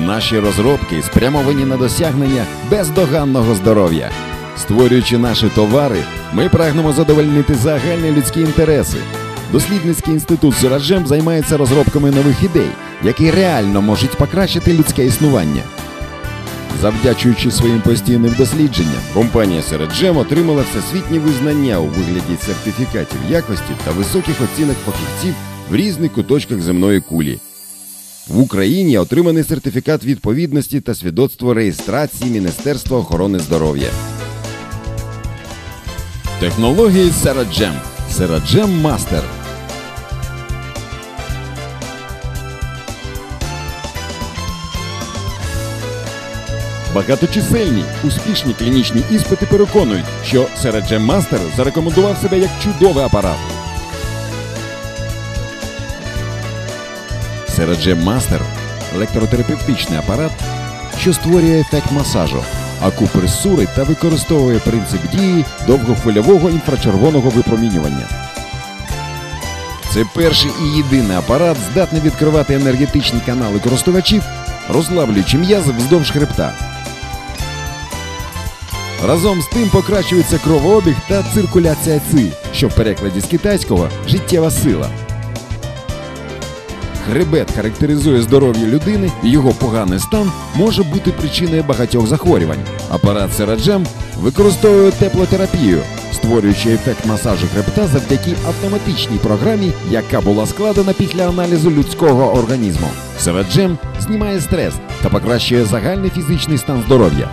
Наші розробки спрямовані на досягнення бездоганного здоров'я. Створюючи наші товари, ми прагнемо задовольнити загальні людські інтереси. Дослідницький інститут Сираджем займається розробками нових ідей, які реально можуть покращити людське існування. Завдячуючи своїм постійним дослідженням, компанія Середжем отримала всесвітнє визнання у вигляді сертифікатів якості та високих оцінок фахівців в різних куточках земної кулі. В Україні отриманий сертифікат відповідності та свідоцтво реєстрації Міністерства охорони здоров'я. Технології Сераджем. Сераджем Мастер. Багаточисельні успішні клінічні іспити переконують, що Сераджем Мастер зарекомендував себе як чудовий апарат. Сераджем Мастер електротерапевтичний апарат, що створює ефект масажу, акупресури та використовує принцип дії довгохвильового інфрачервоного випромінювання. Це перший і єдиний апарат, здатний відкривати енергетичні канали користувачів, розслаблюючи м'язи вздовж хребта. Разом з тим покращується кровообіг та циркуляція ци, що в перекладі з китайського життєва сила. Хребет характеризує здоров'я людини, і його поганий стан може бути причиною багатьох захворювань. Апарат Сераджем використовує теплотерапію, створюючи ефект масажу хребта завдяки автоматичній програмі, яка була складена після аналізу людського організму. Сераджем знімає стрес та покращує загальний фізичний стан здоров'я.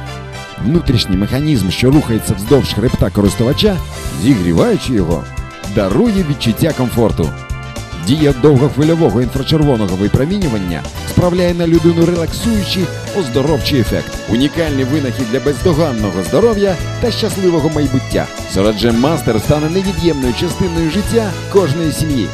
Внутрішній механізм, що рухається вздовж хребта користувача, зігріваючи його, дарує відчуття комфорту. Дія довгохвильового інфрачервоного випромінювання справляє на людину релаксуючий, оздоровчий ефект. Унікальний винахід для бездоганного здоров'я та щасливого майбуття. Сораджем Мастер стане невід'ємною частиною життя кожної сім'ї.